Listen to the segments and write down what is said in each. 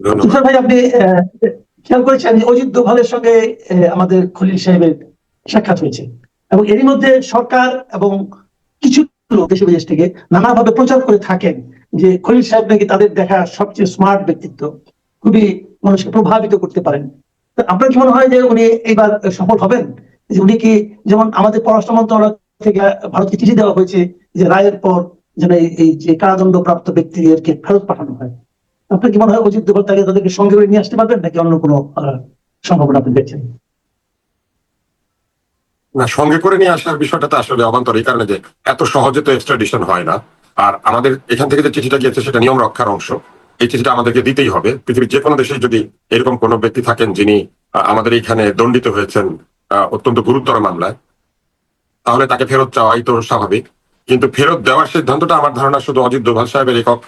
তুষার ভাই, আপনি খেয়াল করেছেন অজিত দোভালের সঙ্গে আমাদের খলিল সাহেবের সাক্ষাৎ হয়েছে। এবং এরই মধ্যে সরকার এবং কিছু বিদেশ থেকে নানাভাবে প্রচার করে থাকেন যে খলিল সাহেব নাকি তাদের দেখা সবচেয়ে স্মার্ট ব্যক্তিত্ব, খুবই মানুষকে প্রভাবিত করতে পারেন। আপনার কি মনে হয় যে উনি এইবার সফল হবেন? যে উনি কি যেমন আমাদের পররাষ্ট্র মন্ত্রণালয় থেকে ভারতকে চিঠি দেওয়া হয়েছে যে রায়ের পর যেন এই যে কারাদণ্ড প্রাপ্ত ব্যক্তিদেরকে ফেরত পাঠানো হয়? আপনার কি মনে হয় অজিত দোভাল তাকে তাদেরকে সঙ্গে করে নিয়ে আসতে পারবেন, নাকি অন্য কোনো সম্ভাবনা আপনি দেখছেন? না, সঙ্গে করে নিয়ে আসার বিষয়টা তো আসলে অবান্তর, এই কারণে যে এত সহজে তো এক্সট্রাডিশন হয় না। আর আমাদের এখান থেকে যে চিঠিটা গিয়েছে, সেটা নিয়ম রক্ষার অংশ। এই চিঠিটা আমাদেরকে দিতেই হবে। পৃথিবীর যে কোনো দেশে যদি এরকম কোনো ব্যক্তি থাকেন যিনি আমাদের এখানে দণ্ডিত হয়েছেন অত্যন্ত গুরুতর মামলায়, তাহলে তাকে ফেরত চাওয়াই তো স্বাভাবিক। কিন্তু ফেরত দেওয়ার সিদ্ধান্তটা আমার ধারণা শুধু অজিত দোভাল সাহেবের একক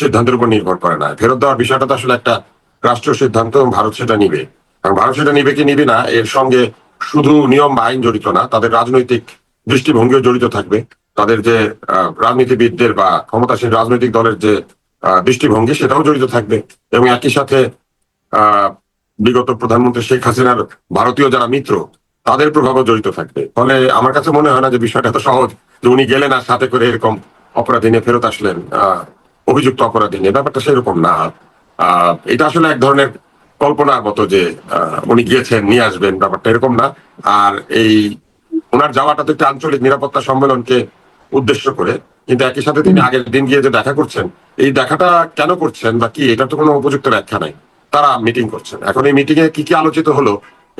সিদ্ধান্তের উপর নির্ভর করে না। ফেরত দেওয়ার বিষয়টা তো আসলে একটা রাষ্ট্রীয় সিদ্ধান্ত এবং ভারত সেটা নিবে। এবং ভারত সেটা নিবে কি নিবে না, এর সঙ্গে শুধু নিয়ম বা আইন জড়িত না, তাদের রাজনৈতিক দৃষ্টিভঙ্গিও জড়িত থাকবে। তাদের যে রাজনীতিবিদদের বা ক্ষমতাসীন রাজনৈতিক দলের যে দৃষ্টিভঙ্গি, সেটাও জড়িত থাকবে। এবং একই সাথে বিগত প্রধানমন্ত্রী শেখ হাসিনার ভারতীয় যারা মিত্র, তাদের প্রভাবও জড়িত থাকবে। ফলে আমার কাছে মনে হয় না যে বিষয়টা এত সহজ যে উনি গেলেন আর সাথে করে এরকম অপরাধী নিয়ে ফেরত আসলেন। আহ অভিযুক্ত অপরাধী নিয়ে। ব্যাপারটা সেরকম না। এটা আসলে এক ধরনের কল্পনার মতো যে উনি গিয়েছেন, নিয়ে আসবেন, ব্যাপারটা এরকম না। আর এই ওনার যাওয়াটা তো একটা আঞ্চলিক নিরাপত্তা সম্মেলনকে উদ্দেশ্য করে। কিন্তু একই সাথে তিনি আগের দিন গিয়ে যে দেখা করছেন, এই দেখাটা কেন করছেন বা কি, এটা তো কোনো উপযুক্ত ব্যাখ্যা নাই। তারা মিটিং করছেন। এখন এই মিটিং এ কি কি আলোচিত হলো,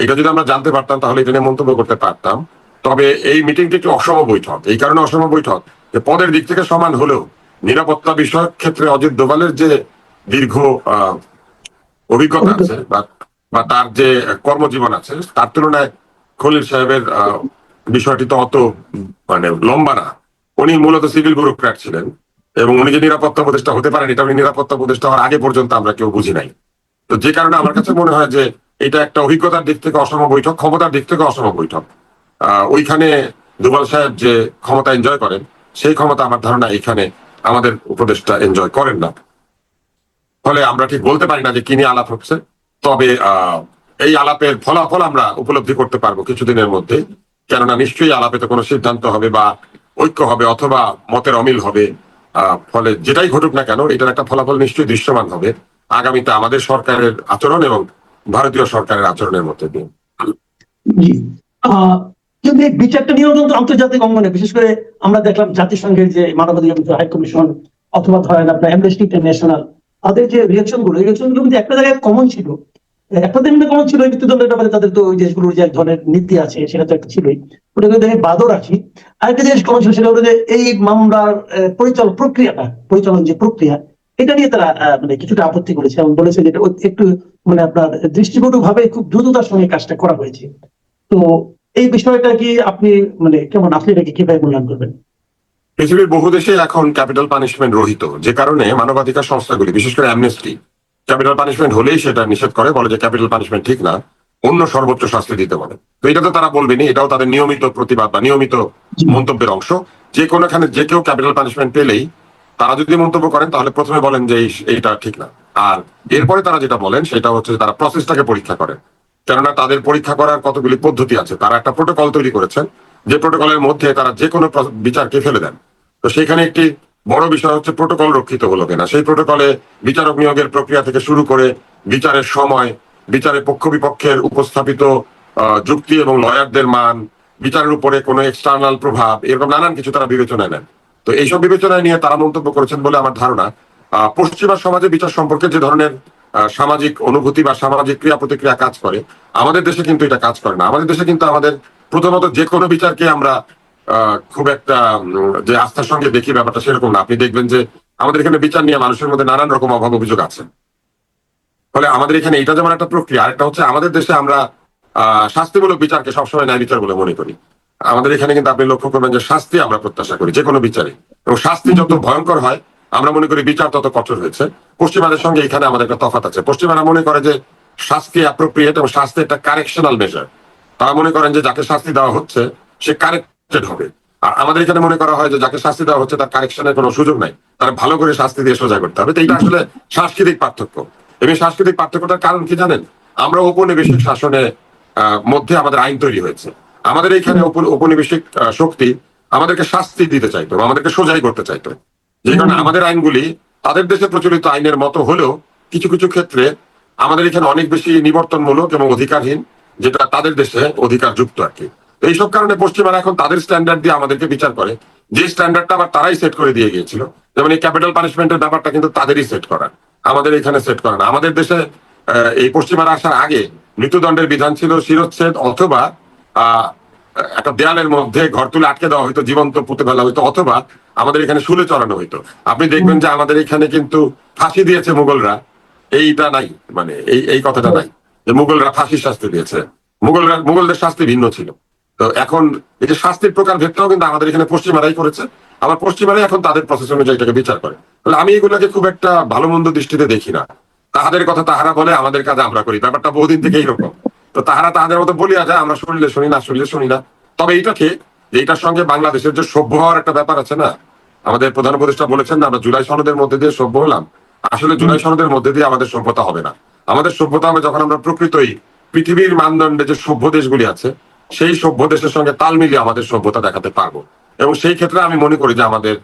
এটা যদি আমরা জানতে পারতাম, তাহলে এটা নিয়ে মন্তব্য করতে পারতাম। তবে এই মিটিংটি একটি অসম বৈঠক। এই কারণে অসম বৈঠক। যে পদের দিক থেকে সমান হলেও নিরাপত্তা বিষয়ক ক্ষেত্রে অজিত দোভালের যে দীর্ঘ অভিজ্ঞতা আছে বা তার যে কর্মজীবন আছে, তার তুলনায় খলিল সাহেবের বিষয়টি তো অত মানে লম্বা না। উনি মূলত সিভিল ব্যুরোক্র্যাট ছিলেন এবং উনি যে নিরাপত্তা উপদেষ্টা হতে পারেন, এটা উনি নিরাপত্তা উপদেষ্টা হওয়ার আগে পর্যন্ত আমরা কেউ বুঝি নাই। তো যে কারণে আমার কাছে মনে হয় যে এটা একটা অভিজ্ঞতার দিক থেকে অসম বৈঠক, ক্ষমতার দিক থেকে অসম বৈঠক। ওইখানে দুবাল সাহেব যে ক্ষমতা এনজয় করেন, সেই ক্ষমতা আমার ধারণা এখানে আমাদের উপদেশটা এনজয় করেন না। ফলে আমরা ঠিক বলতে পারি না যে কি নিয়ে আলাপ হচ্ছে। তবে এই আলাপের ফলাফল আমরা উপলব্ধি করতে পারব কিছুদিনের মধ্যে। কেননা নিশ্চয়ই আলাপে তো কোনো সিদ্ধান্ত হবে বা ঐক্য হবে অথবা মতের অমিল হবে। ফলে যেটাই ঘটুক না কেন, এটার একটা ফলাফল নিশ্চয়ই দৃশ্যমান হবে। আগামীতে আমাদের সরকারের আচরণ এবং ভারতীয় সরকারের আচরণের মধ্যে দিয়ে। এই বিচারটা নিয়েও কিন্তু আন্তর্জাতিক অঙ্গনে, বিশেষ করে আমরা দেখলাম জাতিসংঘের যে মানবাধিকার হাই কমিশন অথবা ধরেন আপনার অ্যামনেস্টি ইন্টারন্যাশনাল তাদের যে রিয়াকশনগুলো রিয়াকশনগুলো কিন্তু একটা জায়গায় কমন ছিল। একটা দিন কমন ছিল মৃত্যুদণ্ডের ব্যাপারে, তাদের তো ওই দেশগুলোর যে এক ধরনের নীতি আছে, সেটা তো একটা ছিলই। ওটা কিন্তু আমি বাদও রাখি আরেকটা জিনিস কমন ছিল, সেটা হলো যে এই মামলার পরিচালন প্রক্রিয়াটা, পরিচালন যে প্রক্রিয়া, এটা নিয়ে তারা মানে কিছুটা আপত্তি করেছে এবং বলেছে যে একটু মানে আপনার দৃষ্টিকটু ভাবে খুব দ্রুততার সঙ্গে কাজটা করা হয়েছে। তো এই বিষয়টা কি আপনি মানে কেমন? আপনি এটাকে কীভাবে মূল্যায়ন করবেন? পৃথিবীর বহু দেশে এখন ক্যাপিটাল পানিশমেন্ট রহিত, যে কারণে মানবাধিকার সংস্থাগুলি, বিশেষ করে অ্যামনেস্টি, ক্যাপিটাল পানিশমেন্ট হলেই সেটা নিষেধ করে, বলে যে ক্যাপিটাল পানিশমেন্ট ঠিক না, অন্য সর্বোচ্চ শাস্তি দিতে বলে। তো এটা তো তারা বলবেনি এটাও তাদের নিয়মিত প্রতিবাদ বা নিয়মিত মন্তব্যের অংশ। যে কোনোখানে যে কেউ ক্যাপিটাল পানিশমেন্ট পেলেই তারা যদি মন্তব্য করেন, তাহলে প্রথমে বলেন যে এইটা ঠিক না। আর এরপরে তারা যেটা বলেন, সেটা হচ্ছে তারা প্রসেসটাকে পরীক্ষা করেন কেননা তাদের পরীক্ষা করার কতগুলি পদ্ধতি আছে, তারা একটা প্রোটোকল তৈরি করেছেন। যে প্রোটোকলের মধ্যে তারা যে কোনো বিচারকে ফেলে দেন। তো সেখানে একটি বড় বিষয় হচ্ছে প্রোটোকল রক্ষিত হলো কিনা। সেই প্রোটোকলে বিচারক নিয়োগের প্রক্রিয়া থেকে শুরু করে বিচারের সময়, বিচারের পক্ষ বিপক্ষের উপস্থাপিত যুক্তি এবং লয়ারদের মান, বিচারের উপরে কোনো এক্সটার্নাল প্রভাব, এরকম নানান কিছু তারা বিবেচনায় নেন। তো এইসব বিবেচনায় নিয়ে তারা মন্তব্য করেছেন বলে আমার ধারণা। পশ্চিমা সমাজে বিচার সম্পর্কে যে ধরনের সামাজিক অনুভূতি বা সামাজিক ক্রিয়া প্রতিক্রিয়া কাজ করে। আমাদের দেশে কিন্তু এটা কাজ করে না। আমাদের দেশে কিন্তু আমাদের প্রথমত যে কোনো বিচারকে আমরা খুব একটা যে আস্থার সঙ্গে দেখি ব্যাপারটা সেরকম না। আপনি দেখবেন যে আমাদের এখানে বিচার নিয়ে মানুষের মধ্যে নানান রকম অভাব অভিযোগ আছে। ফলে আমাদের এখানে এটা যেমন একটা প্রক্রিয়া, আরেকটা হচ্ছে আমাদের দেশে আমরা শাস্তিমূলক বিচারকে সবসময় ন্যায় বিচার বলে মনে করি। আমাদের এখানে কিন্তু আপনি লক্ষ্য করবেন যে শাস্তি আমরা প্রত্যাশা করি, যে কোনো বিচারে। এবং শাস্তি যত ভয়ঙ্কর হয় আমরা মনে করি বিচার তত কঠোর হয়েছে। পশ্চিমাদের সঙ্গে এখানে আমাদের একটা তফাৎ আছে। পশ্চিমারা মনে করে যে শাস্তি অ্যাপ্রোপ্রিয়েট এবং শাস্তি একটা কারেকশনাল মেজার তারা মনে করেন যে যাকে শাস্তি দেওয়া হচ্ছে, সে কারেক্টেড হবে। আর আমাদের এখানে মনে করা হয় যে যাকে শাস্তি দেওয়া হচ্ছে, তার কারেকশনের কোনো সুযোগ নাই। তার ভালো করে শাস্তি দিয়ে সোজা করতে হবে। তো এটা আসলে সাংস্কৃতিক পার্থক্য। এবং সাংস্কৃতিক পার্থক্যটার কারণ কি জানেন? আমরা ঔপনিবেশিক শাসনে মধ্যে আমাদের আইন তৈরি হয়েছে। আমাদের এইখানে ঔপ- ঔপনিবেশিক শক্তি আমাদেরকে শাস্তি দিতে চাইতো আমাদেরকে সোজাই করতে চাইতো। যে কারণে আমাদের আইনগুলি তাদের দেশে প্রচলিত আইনের মতো হলেও কিছু কিছু ক্ষেত্রে আমাদের এখানে অনেক বেশি নিবর্তনমূলক এবং অধিকারহীন, যেটা তাদের দেশে অধিকার যুক্ত আর কি। এইসব কারণে পশ্চিমারা এখন তাদের স্ট্যান্ডার্ড দিয়ে আমাদেরকে বিচার করে। যে স্ট্যান্ডার্ডটা আবার তারাই সেট করে দিয়ে গিয়েছিল। যেমন এই ক্যাপিটাল পানিশমেন্টের ব্যাপারটা কিন্তু তাদেরই সেট করা। আমাদের এখানে সেট করা না। আমাদের দেশে এই পশ্চিমারা আসার আগে মৃত্যুদণ্ডের বিধান ছিল শিরচ্ছেদ অথবা একটা দেয়ালের মধ্যে ঘর তুলে আটকে দেওয়া হয়তো জীবন্ত পুঁতে ফেলা হয়তো অথবা আমাদের এখানে শুলে চড়ানো হইতো। আপনি দেখবেন যে আমাদের এখানে কিন্তু ফাঁসি দিয়েছে মুঘলরা। এইটা নাই মানে এই এই কথাটা নাই। যে মুঘলরা ফাঁসির শাস্তি দিয়েছে। মুঘলরা, মুঘলদের শাস্তি ভিন্ন ছিল। তো এখন এই যে শাস্তির প্রকার ভেদটাও কিন্তু আমাদের এখানে পশ্চিমারাই করেছে। আবার পশ্চিমারাই এখন তাদের প্রসেস অনুযায়ী এটাকে বিচার করে। তাহলে আমি এগুলোকে খুব একটা ভালো মন্দ দৃষ্টিতে দেখি না। তাহাদের কথা তাহারা বলে, আমাদের কাজ আমরা করি। ব্যাপারটা বহুদিন থেকে এইরকম তো তাহারা তাহাদের মতো বলিয়া যায়, আমরা শুনলে শুনি, না শুনলে শুনি না। তবে এইটা ঠিক যে এটার সঙ্গে বাংলাদেশের যে সভ্য হওয়ার একটা ব্যাপার আছে না আমাদের প্রধান উপদেষ্টা বলেছেন আমরা জুলাই সনদের মধ্যে দিয়ে সভ্য হলাম। আসলে জুলাই সনদের মধ্যে দিয়ে আমাদের সভ্যতা হবে না। আমাদের সভ্যতা হবে যখন আমরা প্রকৃতই পৃথিবীর মানদণ্ডে যে সভ্য দেশগুলি আছে, সেই সভ্য দেশের সঙ্গে তাল মিলিয়ে আমাদের সভ্যতা দেখাতে পারব। এবং সেই ক্ষেত্রে আমি মনে করি যে আমাদের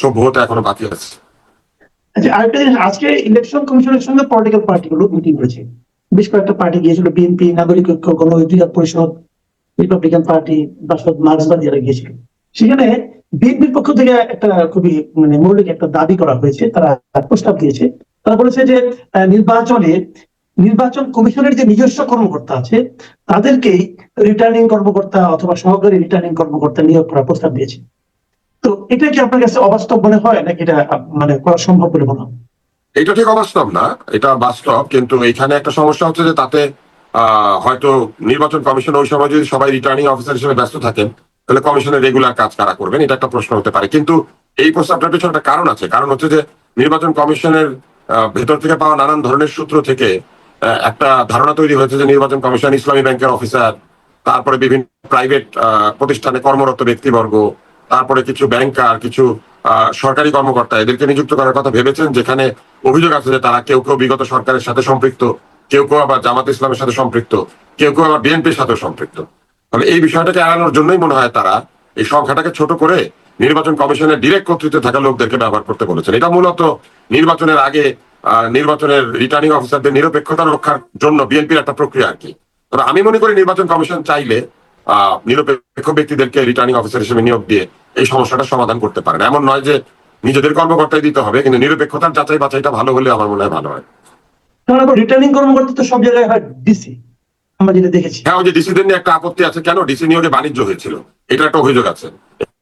সভ্যতা এখনও বাকি আছে। আচ্ছা আরেকটা জিনিস, আজকে ইলেকশন কমিশনের সঙ্গে পলিটিক্যাল পার্টিগুলো মিটিং করেছে বেশ কয়েকটা পার্টি গিয়েছিল বিএনপি নাগরিক ঐক্য, গণ পরিষদ রিপাবলিকান পার্টি মার্ক্সবাদী যারা গিয়েছিল। সেখানে বিএনপির পক্ষ থেকে একটা খুবই মানে মৌলিক একটা দাবি করা হয়েছে, তারা প্রস্তাব দিয়েছে। তারা বলেছে যে নির্বাচনে, নির্বাচন কমিশনের যে নিজস্ব কর্মকর্তা আছে, তাদেরকেই রিটার্নিং কর্মকর্তা অথবা সহকারী রিটার্নিং কর্মকর্তা নিয়োগ করার প্রস্তাব দিয়েছে। তো এটা কি আপনার কাছে অবাস্তব মনে হয়, নাকি এটা মানে করা সম্ভব বলে মনে হয়? এটা ঠিক অবাস্তব না, এটা বাস্তব, কিন্তু এখানে একটা সমস্যা হচ্ছে যে তাতে হয়তো নির্বাচন কমিশন ওই সময় যদি সবাই রিটার্নিং অফিসার হিসেবে ব্যস্ত থাকেন তাহলে কমিশনের রেগুলার কাজ কারা করবেন? এটা একটা প্রশ্ন হতে পারে। কিন্তু এই প্রস্তাবটার পেছনে একটা কারণ আছে। কারণ হচ্ছে যে নির্বাচন কমিশনের ভেতর থেকে পাওয়া নানান ধরনের সূত্র থেকে একটা ধারণা তৈরি হয়েছে যে নির্বাচন কমিশন ইসলামী ব্যাংকের অফিসার, তারপরে বিভিন্ন প্রাইভেট প্রতিষ্ঠানে কর্মরত ব্যক্তিবর্গ, তারপরে কিছু ব্যাংকার কিছু সরকারি কর্মকর্তা এদেরকে নিযুক্ত করার কথা ভেবেছেন, যেখানে অভিযোগ আছে যে তারা কেউ কেউ বিগত সরকারের সাথে সম্পৃক্ত, কেউ কেউ আবার জামাত ইসলামের সাথে সম্পৃক্ত, কেউ কেউ আবার বিএনপির সাথে সম্পৃক্ত। তাহলে এই বিষয়টাকে এড়ানোর জন্যই মনে হয় তারা এই সংখ্যাটাকে ছোট করে নির্বাচন কমিশনের ডিরেক্ট কর্তৃত্বে থাকা লোকদেরকে ব্যবহার করতে বলেছেন। এটা মূলত নির্বাচনের আগে নির্বাচনের রিটার্নিং অফিসারদের নিরপেক্ষতা রক্ষার জন্য বিএনপির একটা প্রক্রিয়া আর কি। তবে আমি মনে করি নির্বাচন কমিশন চাইলে নিরপেক্ষ ব্যক্তিদেরকে রিটার্নিং অফিসার হিসেবে নিয়োগ দিয়ে এই সমস্যাটা সমাধান করতে পারেন। এমন নয় যে নিজেদের কর্মকর্তাই দিতে হবে, কিন্তু নিরপেক্ষতার যাচাই বাছাইটা ভালো হলে আমার মনে হয় ভালো হয়। রিটার্নিং কর্মকর্তা তো সব জায়গায় হয় ডিসি আমরা যেটা দেখেছি। হ্যাঁ ওই যে নিয়ে একটা আপত্তি আছে কেন? ডিসি বাণিজ্য হয়েছিল। এটা একটা অভিযোগ আছে।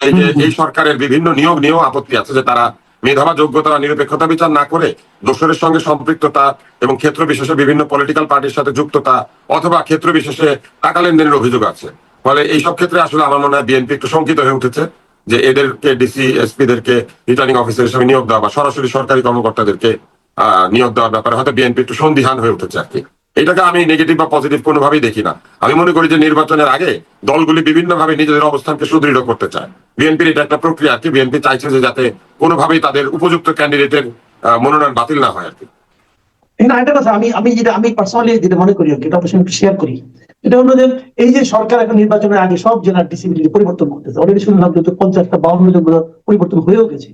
এই যে এই সরকারের বিভিন্ন নিয়োগ নিয়েও আপত্তি আছে যে তারা মেধাবা যোগ্যতা নিরপেক্ষতা বিচার না করে দোসরের সঙ্গে সম্পৃক্ততা এবং ক্ষেত্র বিশেষে বিভিন্ন পলিটিক্যাল পার্টির সাথে যুক্ততা অথবা ক্ষেত্র বিশেষে টাকা লেনদেনের অভিযোগ আছে। ফলে এইসব ক্ষেত্রে আসলে আমার মনে হয় বিএনপি একটু শঙ্কিত হয়ে উঠেছে যে এদেরকে ডিসি এসপি দেরকে রিটার্নিং অফিসার হিসেবে নিয়োগ দেওয়া বা সরাসরি সরকারি কর্মকর্তাদেরকে আহ, নিয়োগ দেওয়ার ব্যাপারে হয়তো বিএনপি একটু সন্দিহান হয়ে উঠেছে আর কি। এটাকে আমি নেগেটিভ বা পজিটিভ কোনোভাবেই দেখি না। আমি মনে করি যে নির্বাচনের আগে দলগুলি বিভিন্ন ভাবে নিজেদের অবস্থানকে সুদৃঢ় করতে চায়। বিএনপির এটা একটা প্রক্রিয়া আর কি। বিএনপি চাইছে যে যাতে কোনোভাবেই তাদের উপযুক্ত ক্যান্ডিডেটের মনোনয়ন বাতিল না হয় আর কি। এখানে আরেকটা কথা, আমি আমি যেটা, আমি পার্সোনালি যেটা মনে করি এটা শেয়ার করি। এটা হলো যে এই যে সরকার এখন নির্বাচনের আগে সব জেলার পরিবর্তন করতেছে। অলরেডি শুনলাম যে পঞ্চাশটা, বাউন্ন পরিবর্তন হয়েও গেছে।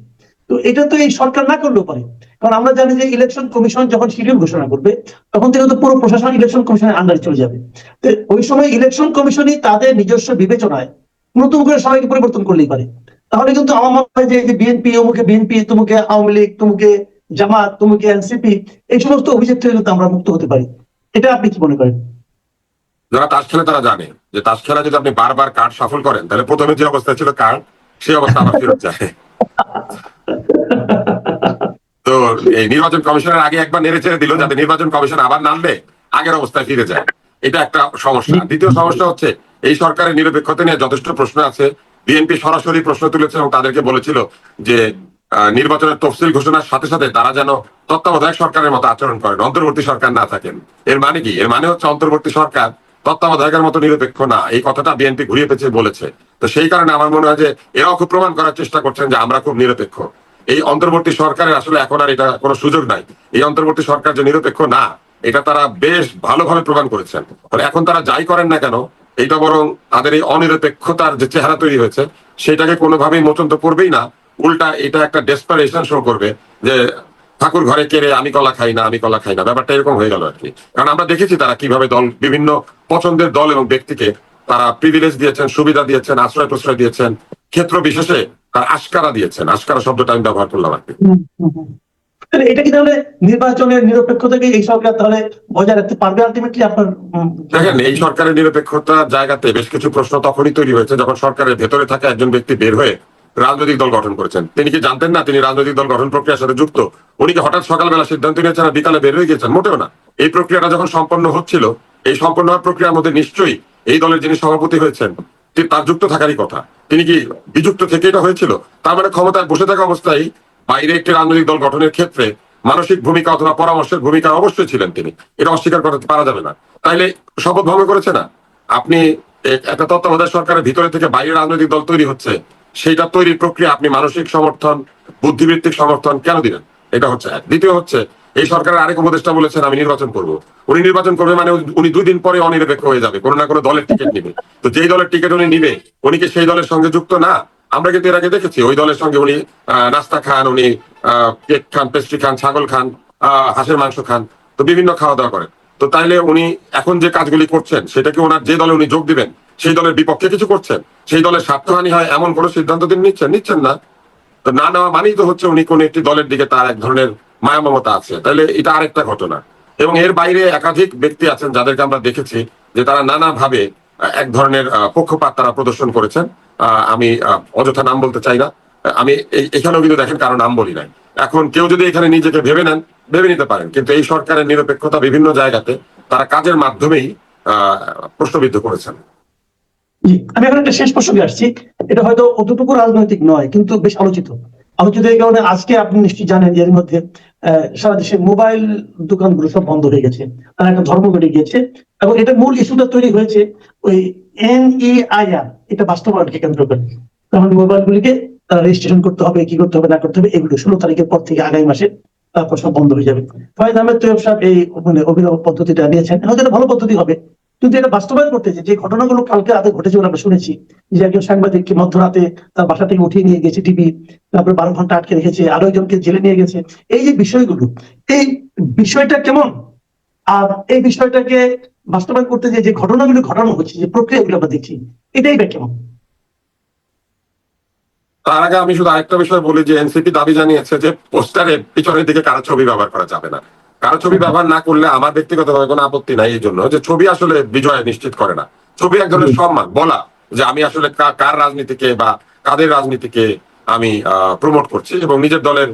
তো এটা তো এই সরকার না করলেও পারে। কারণ আমরা জানি যে ইলেকশন কমিশন যখন শিডিউল ঘোষণা করবে, তখন থেকে তো পুরো প্রশাসন ইলেকশন কমিশনের আন্ডারে চলে যাবে। তো ওই সময় ইলেকশন কমিশনই তাদের নিজস্ব বিবেচনায় নতুন করে সবাইকে পরিবর্তন করলেই পারে। তাহলে কিন্তু আমার মনে হয় যে বিএনপি অমুকে বিএনপি তুমুকে আওয়ামী লীগ, তুমুকে জামাত, তুমুকে এনসিপি এই সমস্ত অভিযোগ থেকে কিন্তু আমরা মুক্ত হতে পারি। এটা আপনি কি মনে করেন? যারা তাস খেলে তারা জানে যে তাস খেলা যদি আপনি বারবার কার্ড সফল করেন, তাহলে প্রথমে যে অবস্থা ছিল কার্ড সেই অবস্থা আবার ফেরত যায়। তো এই নির্বাচন কমিশনের আগে একবার নেড়ে ছেড়ে দিল যাতে নির্বাচন কমিশন আবার নামলে আগের অবস্থায় ফিরে যায়। এটা একটা সমস্যা। দ্বিতীয় সমস্যা হচ্ছে এই সরকারের নিরপেক্ষতা নিয়ে যথেষ্ট প্রশ্ন আছে। বিএনপি সরাসরি প্রশ্ন তুলেছে এবং তাদেরকে বলেছিল যে আহ, নির্বাচনের তফসিল ঘোষণার সাথে সাথে তারা যেন তত্ত্বাবধায়ক সরকারের মতো আচরণ করেন অন্তর্বর্তী সরকার না থাকেন। এর মানে কি? এর মানে হচ্ছে অন্তর্বর্তী সরকার তত্ত্বাবধায়কের মতো নিরপেক্ষ না। এই কথাটা বিএনপি ঘুরিয়ে পেঁচিয়ে বলেছে। তো সেই কারণে আমার মনে হয় যে এরাও খুব প্রমাণ করার চেষ্টা করছেন যে আমরা খুব নিরপেক্ষ। এই অন্তর্বর্তী সরকারের আসলে এখন আর এটা কোনো সুযোগ নাই। এই অন্তর্বর্তী সরকার যে নিরপেক্ষ না, এটা তারা বেশ ভালোভাবে প্রমাণ করেছেন। এখন তারা যাই করেন না কেন এটা বরং তাদের এই অনিরপেক্ষতার যে চেহারা তৈরি হয়েছে, সেটাকে কোনোভাবেই মোচন তো করবেই না। উল্টা এটা একটা ডেসপারেশন শো করবে যে ঠাকুর ঘরে কেড়ে আমি কলা খাই না আমি কলা খাই না। ব্যাপারটা এরকম হয়ে গেল আর কি। কারণ আমরা দেখেছি তারা কীভাবে দল বিভিন্ন পছন্দের দল এবং ব্যক্তিকে তারা প্রিভিলেজ দিয়েছেন সুবিধা দিয়েছেন আশ্রয় প্রশ্রয় দিয়েছেন ক্ষেত্র বিশেষে তার আশকারা দিয়েছেন। আশকারা শব্দটা আমি ব্যবহার করলাম আর কি। এটা কি তাহলে নির্বাচনের নিরপেক্ষতাকে এই সরকার তাহলে বজায় রাখতে পারবে আলটিমেটলি আপনার দেখেন এই সরকারের নিরপেক্ষতার জায়গাতে বেশ কিছু প্রশ্ন তখনই তৈরি হয়েছে যখন সরকারের ভেতরে থাকা একজন ব্যক্তি বের হয়ে রাজনৈতিক দল গঠন করেছেন। তিনি কি জানতেন না তিনি রাজনৈতিক দল গঠন প্রক্রিয়ার সাথে যুক্ত? উনি কি হঠাৎ সকালবেলা সিদ্ধান্ত নিয়েছেন বিকালে বের হয়ে গেছেন মোটেও না। এই প্রক্রিয়াটা যখন সম্পন্ন হচ্ছিল, এই সম্পন্ন হওয়ার প্রক্রিয়ার মধ্যে নিশ্চয়ই এই দলের যিনি সভাপতি হয়েছেন তার যুক্ত থাকারই কথা। তিনি কি বিযুক্ত থেকে এটা হয়েছিল? তার মানে ক্ষমতায় বসে থাকা অবস্থায় বাইরে একটি রাজনৈতিক দল গঠনের ক্ষেত্রে মানসিক ভূমিকা অথবা পরামর্শের ভূমিকা অবশ্যই ছিলেন তিনি। এটা অস্বীকার করতে পারা যাবে না। তাইলে শপথ ভঙ্গ করেছে না? আপনি একটা তত্ত্বাবধায়ক সরকারের ভিতরে থেকে বাইরে রাজনৈতিক দল তৈরি হচ্ছে। সেইটা তৈরির প্রক্রিয়া আপনি মানসিক সমর্থন, বুদ্ধিবৃত্তিক সমর্থন কেন দিলেন? এটা হচ্ছে এক। দ্বিতীয় হচ্ছে, এই সরকারের আরেক উপদেষ্টা বলেছেন, আমি নির্বাচন করব। উনি নির্বাচন করবে মানে উনি দুই দিন পরে অনিরপেক্ষ হয়ে যাবে, কোনো না কোনো দলের টিকিট নিবে। তো যেই দলের টিকিট উনি নিবে, উনি কি সেই দলের সঙ্গে যুক্ত? না। আমরা কিন্তু এর আগে দেখেছি, ওই দলের সঙ্গে উনি নাস্তা খান, উনি কেক খান, পেস্ট্রি খান, ছাগল খান হাঁসের মাংস খান, তো বিভিন্ন খাওয়া দাওয়া করেন। তো তাইলে উনি এখন যে কাজগুলি করছেন, সেটা কি ওনার যে দলে উনি যোগ দিবেন সেই দলের বিপক্ষে কিছু করছেন। সেই দলের স্বার্থহানি হয় এমন কোন সিদ্ধান্ত তিনি নিচ্ছেন? নিচ্ছেন না। তো না নেওয়া মানেই তো হচ্ছে উনি কোন একটি দলের দিকে তার এক ধরনের মায়া মমতা আছে। তাহলে এটা আরেকটা ঘটনা। এবং এর বাইরে একাধিক ব্যক্তি আছেন যাদেরকে আমরা দেখেছি যে তারা নানাভাবে এক ধরনের পক্ষপাত তারা প্রদর্শন করেছেন। আমি অযথা নাম বলতে চাই না। আমি এখানেও কিন্তু দেখেন কারও নাম বলি নাই। এখন কেউ যদি এখানে নিজেকে ভেবে নেন, ভেবে নিতে পারেন। কিন্তু এই সরকারের নিরপেক্ষতা বিভিন্ন জায়গাতে তারা কাজের মাধ্যমেই, আহ, প্রশ্নবিদ্ধ করেছেন। আমি এখন একটা শেষ প্রসঙ্গে আসছি। এটা হয়তো অতটুকু রাজনৈতিক নয়, কিন্তু বেশ আলোচিত। আলোচিত এই কারণে আজকে আপনি নিশ্চয়ই জানেন এর মধ্যে সারা দেশে মোবাইল দোকানগুলো সব বন্ধ হয়ে গেছে। তার একটা ধর্ম ঘটে গিয়েছে। এবং এটা মূল ইস্যুটা তৈরি হয়েছে ওই এনইআইআর এটা বাস্তবায়নকে কেন্দ্র করে। তখন মোবাইলগুলিকে তারা রেজিস্ট্রেশন করতে হবে, কি করতে হবে, না করতে হবে, এগুলো ষোলো তারিখের পর থেকে আগামী মাসে তারপর সব বন্ধ হয়ে যাবে। ফয়েজ আহমেদ তৈয়ব সাহেব এই মানে অভিনব পদ্ধতিটা নিয়েছেন। হয়তো ভালো পদ্ধতি হবে কিন্তু এটা বাস্তবায়ন করতে যে ঘটনাগুলো কালকে রাতে ঘটেছে বলে আমরা শুনেছি, যে একজন সাংবাদিককে মধ্যরাতে তার বাসা থেকে উঠিয়ে নিয়ে গেছে টিভি, তারপরে বারো ঘণ্টা আটকে রেখেছে, আরও একজনকে জেলে নিয়ে গেছে। এই যে বিষয়গুলো, এই বিষয়টা কেমন? আর এই বিষয়টাকে বাস্তবায়ন করতে যে যে ঘটনাগুলো ঘটানো হচ্ছে, যে প্রক্রিয়াগুলো আমরা দেখছি, এটাই বা কেমন? তার আগে আমি শুধু আরেকটা বিষয় বলি, যে এনসিপি দাবি জানিয়েছে যে পোস্টারে পিছনের দিকে কারও ছবি ব্যবহার করা যাবে না। কারও ছবি ব্যবহার না করলে আমার ব্যক্তিগতভাবে কোনো আপত্তি নাই এই জন্য যে ছবি আসলে বিজয় নিশ্চিত করে না। ছবি এক ধরনের সম্মান বলা যে আমি আসলে কার রাজনীতিকে বা কাদের রাজনীতিকে আমি প্রমোট করছি এবং নিজের দলের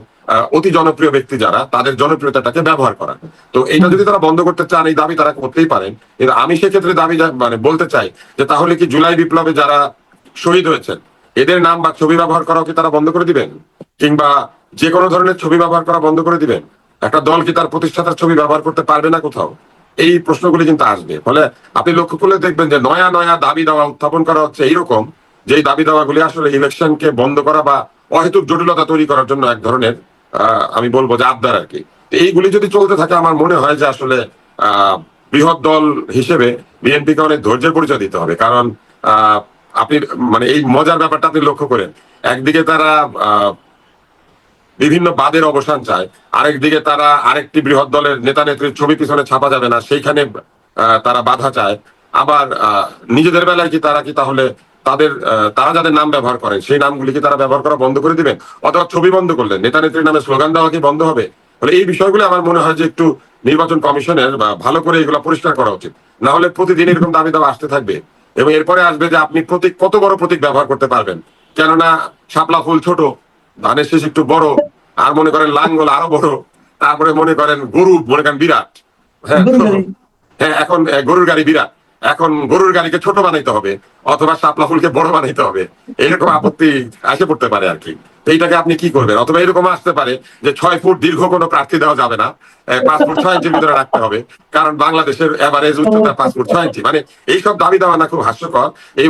অতি জনপ্রিয় ব্যক্তি যারা তাদের জনপ্রিয়তাটাকে ব্যবহার করা। তো এটা যদি তারা বন্ধ করতে চান এই দাবি তারা করতেই পারেন। কিন্তু আমি সেক্ষেত্রে দাবি মানে বলতে চাই যে তাহলে কি জুলাই বিপ্লবে যারা শহীদ হয়েছেন এদের নাম বা ছবি ব্যবহার করাও কি তারা বন্ধ করে দিবেন? কিংবা যে কোনো ধরনের ছবি ব্যবহার করা বন্ধ করে দিবেন? একটা দল কি তার প্রতিষ্ঠাতার ছবি ব্যবহার করতে পারবে না কোথাও? এই প্রশ্নগুলি কিন্তু আসবে। ফলে আপনি লক্ষ্য করলে দেখবেন যে নয়া নয়া দাবি দাওয়া, উত্থাপন করা হচ্ছে এইরকম যে দাবি দাওয়াগুলি আসলে ইলেকশনকে বন্ধ করা বা অহেতুক জটিলতা তৈরি করার জন্য এক ধরনের আমি বলব যে আবদার আর কি। এইগুলি যদি চলতে থাকে, আমার মনে হয় যে আসলে বৃহৎ দল হিসেবে বিএনপিকে অনেক ধৈর্যের পরিচয় দিতে হবে। কারণ আপনি মানে এই মজার ব্যাপারটা আপনি লক্ষ্য করেন। একদিকে তারা বিভিন্ন বাদের অবসান চায়। আরেকদিকে তারা আরেকটি বৃহৎ দলের নেতা নেত্রীর ছবি পিছনে ছাপা যাবে না, সেইখানে তারা বাধা চায়। আবার নিজেদের বেলায় কি তারা কি তাহলে তাদের তারা যাদের নাম ব্যবহার করেন, সেই নামগুলি কি তারা ব্যবহার করা বন্ধ করে দিবেন? অথবা ছবি বন্ধ করলেন, নেতা নেত্রীর নামে স্লোগান দেওয়া কি বন্ধ হবে? ফলে এই বিষয়গুলো আমার মনে হয় যে একটু নির্বাচন কমিশনের ভালো করে এগুলো পরিষ্কার করা উচিত। না হলে প্রতিদিন এরকম দাবি দাবা আসতে থাকবে। এবং এরপরে আসবে যে আপনি প্রতীক, কত বড় প্রতীক ব্যবহার করতে পারবেন। কেননা, শাপলা ফুল ছোট, ধানের শেষ একটু বড় আর মনে করেন লাঙ্গল আরও বড়। তারপরে মনে করেন গরু মনে করেন বিরাট। হ্যাঁ গরুর তো- গাড়ি। হ্যাঁ এখন গরুর গাড়ি বিরাট। এখন গরুর গাড়িকে ছোট বানাইতে হবে অথবা শাপলা ফুলকে বড় বানাইতে হবে। এরকম আপত্তি আসে পড়তে পারে আর কি। এইটাকে আপনি কি করবেন? অথবা এরকম আসতে পারে যে ছয় ফুট দীর্ঘ কোনো প্রার্থী দেওয়া যাবে না। পাঁচ ফুট ছয় ইঞ্চির ভিতরে রাখতে হবে। কারণ বাংলাদেশের এভারেজ উচ্চতা পাঁচ ফুট ছয় ইঞ্চি। মানে এইসব দাবি দেওয়া না খুব হাস্যকর। এই